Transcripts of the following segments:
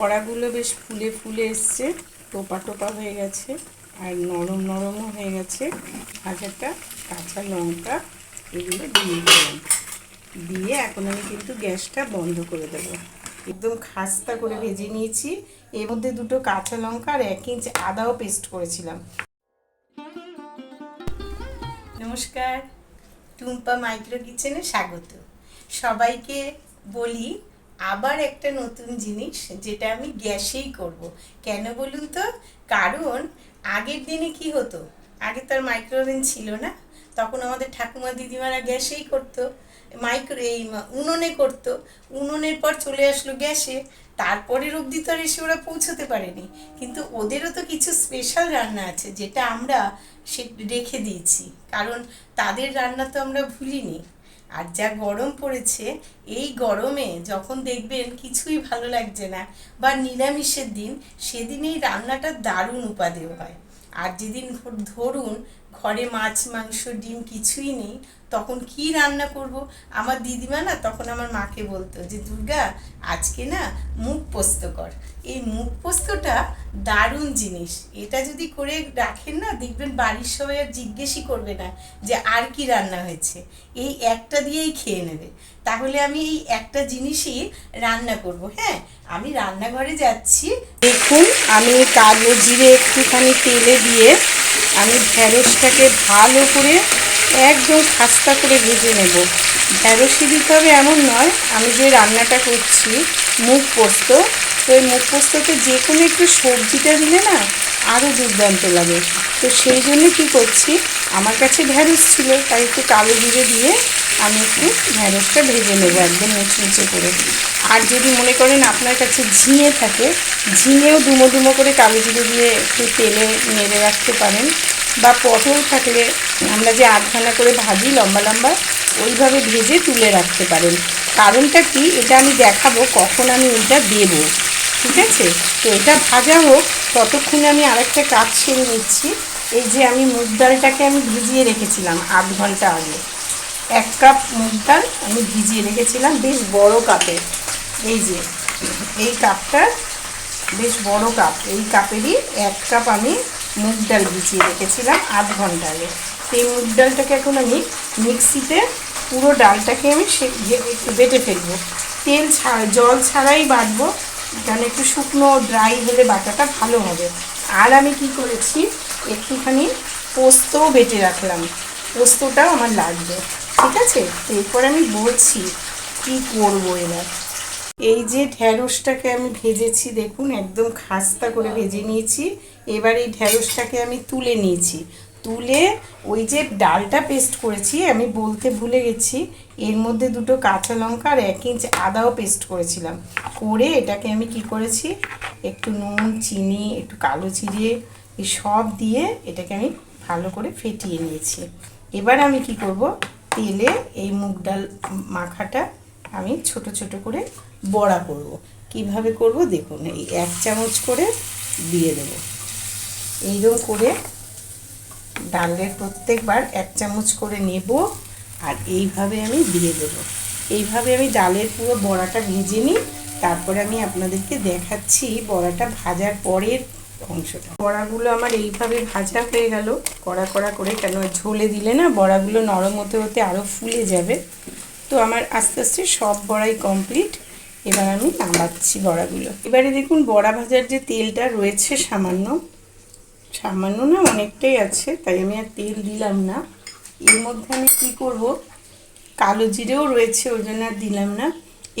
কড়াগুলো বেশ ফুলে ফুলে এসছে, টোপা টোপা হয়ে গেছে আর নরম নরমও হয়ে গেছে। ভাজাটা কাঁচা লঙ্কা এগুলো দিয়ে দিলাম। দিয়ে এখন আমি কিন্তু গ্যাসটা বন্ধ করে দেবো। একদম খাস্তা করে ভেজে নিয়েছি। এর মধ্যে দুটো কাঁচা লঙ্কা আর এক ইঞ্চ আদাও পেস্ট করেছিলাম। নমস্কার, টুম্পা মাইক্রো কিচেনে স্বাগত। সবাইকে বলি আবার একটা নতুন জিনিস যেটা আমি গ্যাসেই করব। কেন বলুন তো? কারণ আগের দিনে কি হতো? আগে তো আর মাইক্রোওভেন ছিল না। তখন আমাদের ঠাকুমা দিদিমারা গ্যাসেই করতো। মাইক্রো এই উনুনে করতো। উনুনের পর চলে আসলো গ্যাসে। তারপরের অবধি তো আর এসে ওরা পৌঁছতে পারেনি। কিন্তু ওদেরও তো কিছু স্পেশাল রান্না আছে যেটা আমরা সে, রেখে দিয়েছি। কারণ তাদের রান্না তো আমরা ভুলিনি। আর যা গরম পড়েছে, এই গরমে যখন দেখবেন কিছুই ভালো লাগছে না বা নিরামিষের দিন সেদিন এই রান্নাটা দারুণ উপাদেয় হয়। আর যেদিন ধরুন ঘরে মাছ, মাংস, ডিম কিছুই নেই, তখন কি রান্না করব? আমার দিদিমা না তখন আমার মাকে বলতো যে, দুর্গা, আজকে না মুখ পোস্ত কর। এই মুখ পোস্তটা দারুণ জিনিস। এটা যদি করে রাখেন না, দেখবেন বাড়ির সবাই আর জিজ্ঞেসই করবে না যে, আর কি রান্না হয়েছে? এই একটা দিয়েই খেয়ে নেবে। তাহলে আমি এই একটা জিনিসই রান্না করব। হ্যাঁ আমি রান্নাঘরে যাচ্ছি। দেখুন, আমি কালো জিরে একটুখানি তেলে দিয়ে আমি ঢ্যাঁড়সটাকে ভালো করে একদম খাস্তা করে ভেজে নেব। ঢ্যাঁড়সই দিতে হবে এমন নয়, আমি যে রান্নাটা করছি মুখ পোস্ত তো এই মুখ পোস্ততে যে কোনো একটু সবজিটা দিলে না আরও দুর্দান্ত লাগে। তো সেই জন্য কী করছি, আমার কাছে ঢ্যাঁড়স ছিল, তাই একটু কালো জিরে দিয়ে আমি একটু ঢ্যাঁড়সটা ভেজে নেব একদম মুচমুচে করে। আর যদি মনে করেন আপনার কাছে ঝিঙে থাকে, ঝিঙেও ডুমো ডুমো করে কালো জিরে দিয়ে একটু তেলে নেড়ে রাখতে পারেন। বা পটল থাকলে আমরা যে আধখানা করে ভাজি লম্বা লম্বা, ওইভাবে ভেজে তুলে রাখতে পারেন। কারণটা কি, এটা আমি দেখাবো, কখন আমি এটা দেবো। ঠিক আছে? তো এটা ভাজা হোক, ততক্ষণে আমি আরেকটা কাজ সেরে নিচ্ছি। এই যে আমি মুগ ডালটাকে আমি ভিজিয়ে রেখেছিলাম আধ ঘণ্টা আগে। এক কাপ মুগ ডাল আমি ভিজিয়ে রেখেছিলাম বেশ বড় কাপে। এই যে, এই কাপটা বেশ বড় কাপ। এই কাপেরই এক কাপ আমি মুগ ডাল ভিজিয়ে রেখেছিলাম আধ ঘণ্টা আগে। সেই মুগ ডালটাকে এখন আমি মিক্সিতে পুরো ডালটাকে আমি সে বেটে ফেলব। তেল ছাড়া জল ছাড়াই বাটবো। কারণ একটু শুকনো ড্রাই হলে বাটাটা ভালো হবে। আর আমি কি করেছি? একটুখানি পোস্তও বেটে রাখলাম। পোস্তটাও আমার লাগবে। ঠিক আছে? এরপর আমি বলছি কি করব এবার। এই যে ঢ্যাঁড়সটাকে আমি ভেজেছি, দেখুন, একদম খাস্তা করে ভেজে নিয়েছি। এবার এই ঢ্যাঁড়সটাকে আমি তুলে নিয়েছি। তুলে ওই যে ডালটা পেস্ট করেছি, আমি বলতে ভুলে গেছি এর মধ্যে দুটো কাঁচা লঙ্কা আর এক ইঞ্চ আদাও পেস্ট করেছিলাম। করে এটাকে আমি কি করেছি? একটু নুন, চিনি, একটু কালো জিরে সব দিয়ে এটাকে আমি ভালো করে ফেটিয়ে নিয়েছি। এবার আমি কি করব? তেলে এই মুগ ডাল মাখাটা আমি ছোট ছোট করে বড়া করব। কীভাবে করব? দেখুন, এই এক চামচ করে দিয়ে দেব। এইরকম করে ডালের প্রত্যেকবার এক চামচ করে নেব। আর এইভাবে আমি দিয়ে দেব। এইভাবে আমি ডালের পুরো বড়াটা ভেজে নিই, তারপরে আমি আপনাদেরকে দেখাচ্ছি বড়াটা ভাজার পরের অংশটা। বড়াগুলো আমার এইভাবে ভাজা হয়ে গেল। কড়া কড়া করে কেন ঝোলে দিলে না বড়াগুলো নরম হতে হতে আরও ফুলে যাবে। তো আমার আস্তে আস্তে সব বড়াই কমপ্লিট। এবার আমি নামাচ্ছি বড়াগুলো। এবারে দেখুন বড়া ভাজার যে তেলটা রয়েছে সামান্য সামান্য না অনেকটাই আছে, তাই আমি আর তেল দিলাম না। এর মধ্যে আমি কী করব? কালো জিরেও রয়েছে, ওই জন্য আর দিলাম না।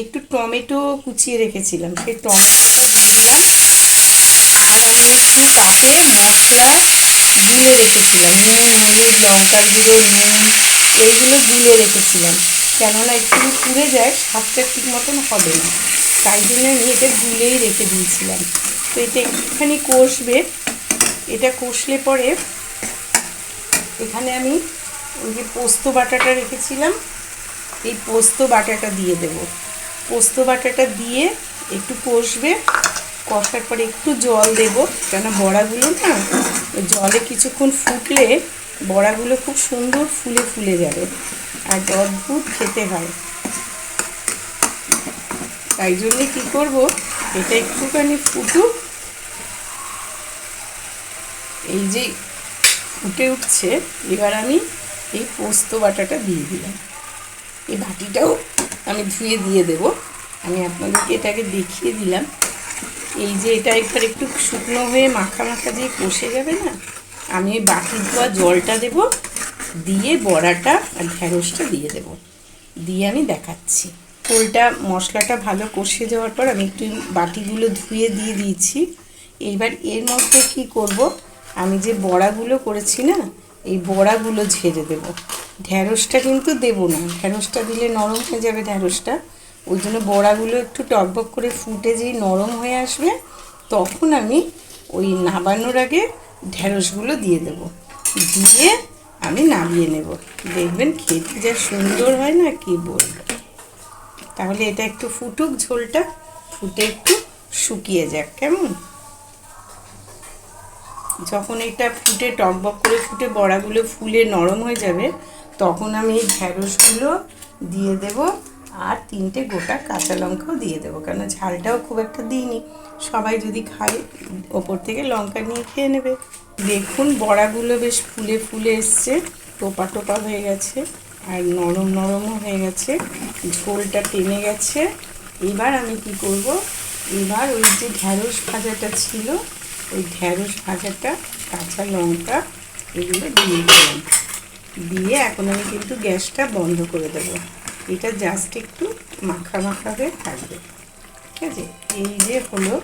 একটু টমেটো কুচিয়ে রেখেছিলাম, সেই টমেটোটা দিয়ে দিলাম। আর আমি একটু কাপে মশলা গুলে রেখেছিলাম নুন হলুদ লঙ্কার গুঁড়ো নুন এইগুলো গুলে রেখেছিলাম। কেননা একটু পুড়ে যায়, স্বাদটা ঠিক মতন হবে না। তাই জন্য আমি এটা গুলেই রেখে দিয়েছিলাম। তো এটা একটুখানি কষবে। এটা কষলে পরে এখানে আমি ওই যে পোস্ত বাটাটা রেখেছিলাম, এই পোস্ত বাটাটা দিয়ে দেব। পোস্ত বাটাটা দিয়ে একটু কষবে, কষার পরে একটু জল দেব, কেন বড়াগুলো না, জলে কিছুক্ষণ ফুটলে বড়াগুলো খুব সুন্দর ফুলে ফুলে যাবে, আর অদ্ভুত খেতে হয়। তাই জন্যে কী করব, এটা একটুখানি ফুটুক। এই যে ফুটে উঠছে, এবার আমি এই পোস্ত বাটাটা দিয়ে দিলাম। এই বাটিটাও আমি ধুয়ে দিয়ে দেব। আমি আপনাদেরকে এটাকে দেখিয়ে দিলাম। এই যে এটা একবার একটু শুকনো হয়ে মাখা মাখা দিয়ে কষে যাবে না, আমি ওই বাটি ধোয়া জলটা দেব, দিয়ে বড়াটা আর ঢ্যাঁড়সটা দিয়ে দেব। দিয়ে আমি দেখাচ্ছি। ফুলটা, মশলাটা ভালো কষে যাওয়ার পর আমি একটু বাটিগুলো ধুয়ে দিয়ে দিয়েছি। এইবার এর মধ্যে কি করব? আমি যে বড়াগুলো করেছি না এই বড়াগুলো ঝেড়ে দেব। ঢ্যাঁড়সটা কিন্তু দেবো না। ঢ্যাঁড়সটা দিলে নরম হয়ে যাবে ঢ্যাঁড়সটা। ওই জন্য বড়াগুলো একটু টকবক করে ফুটে যেই নরম হয়ে আসবে, তখন আমি ওই নাবানোর আগে ঢ্যাঁড়সগুলো দিয়ে দেব। দিয়ে আমি নামিয়ে নেব। দেখবেন খেতে যা সুন্দর হয় না, কি বলব। তাহলে এটা একটু ফুটুক ঝোলটা, ফুটে একটু শুকিয়ে যাক, কেমন? যখন এটা ফুটে টকবক করে ফুটে বড়াগুলো ফুলে নরম হয়ে যাবে, তখন আমি এই ঢ্যাঁড়সগুলো দিয়ে দেব আর তিনটে গোটা কাঁচা লঙ্কাও দিয়ে দেবো, কেন ঝালটাও খুব একটা দিইনি। সবাই যদি খায়, ওপর থেকে লঙ্কা নিয়ে খেয়ে নেবে। দেখুন বড়াগুলো বেশ ফুলে ফুলে এসছে, টোপা টোপা হয়ে গেছে আর নরম নরমও হয়ে গেছে, ঝোলটা টেনে গেছে। এবার আমি কি করব? এবার ওই যে ঢ্যাঁড়স ভাজাটা ছিল ওই ঢ্যাঁড়স ভাজাটা, কাঁচা লঙ্কা এগুলো দিয়ে দিলাম। দিয়ে এখন আমি কিন্তু গ্যাসটা বন্ধ করে দেবো। এটা জাস্ট একটু মাখা মাখা হয়ে থাকবে। ঠিক আছে? এই যে হলো,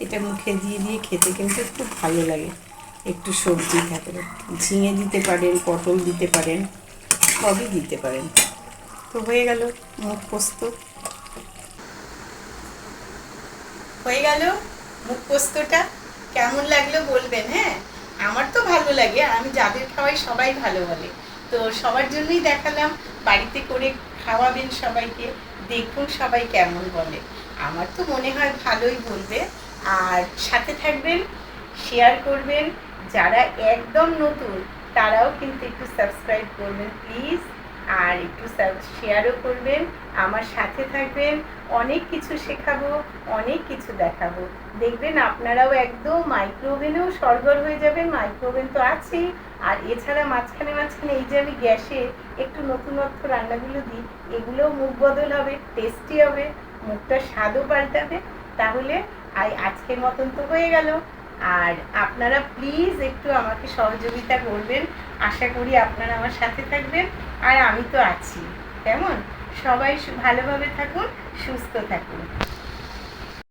এটা মুখে দিয়ে দিয়ে খেতে কিন্তু খুব ভালো লাগে। একটু সবজি থাকলে ঝিঙে দিতে পারেন, পটল দিতে পারেন, সবই দিতে পারেন। তো হয়ে গেল মুখ পোস্ত। হয়ে গেল মুখ পোস্তটা? কেমন লাগল বলবেন হ্যাঁ? আমার তো ভালো লাগে, আর আমি যাদের খাওয়াই সবাই ভালো বলে। তো সবার জন্যই দেখালাম, বাড়িতে করে খাওয়াবেন সবাইকে, দেখুন সবাই কেমন বলে। আমার তো মনে হয় ভালোই বলবে, আর সাথে থাকবেন শেয়ার করবেন, যারা একদম নতুন, তারাও কিন্তু একটু সাবস্ক্রাইব করবেন প্লিজ আর একটু শেয়ারও করবেন, আমার সাথে থাকবেন, অনেক কিছু শেখাবো, অনেক কিছু দেখাবো। দেখবেন আপনারাও একদম মাইক্রোওভেনেও সরগর হয়ে যাবেন মাইক্রোওভেন তো আছেই। আর এছাড়া মাঝখানে মাঝখানে এই যে আমি গ্যাসে একটু নতুনত্ব রান্নাগুলো দিই, এগুলোও মুখ বদল হবে টেস্টি হবে, মুখটা স্বাদও পাল্টাবে। তাহলে আই- আজকের মতন তো হয়ে গেল। আর আপনারা প্লিজ একটু আমাকে সহযোগিতা করবেন। আশা করি আপনারা আমার সাথে থাকবেন। আর আমি তো আছি। কেমন? সবাই ভালোভাবে থাকুন সুস্থ থাকুন।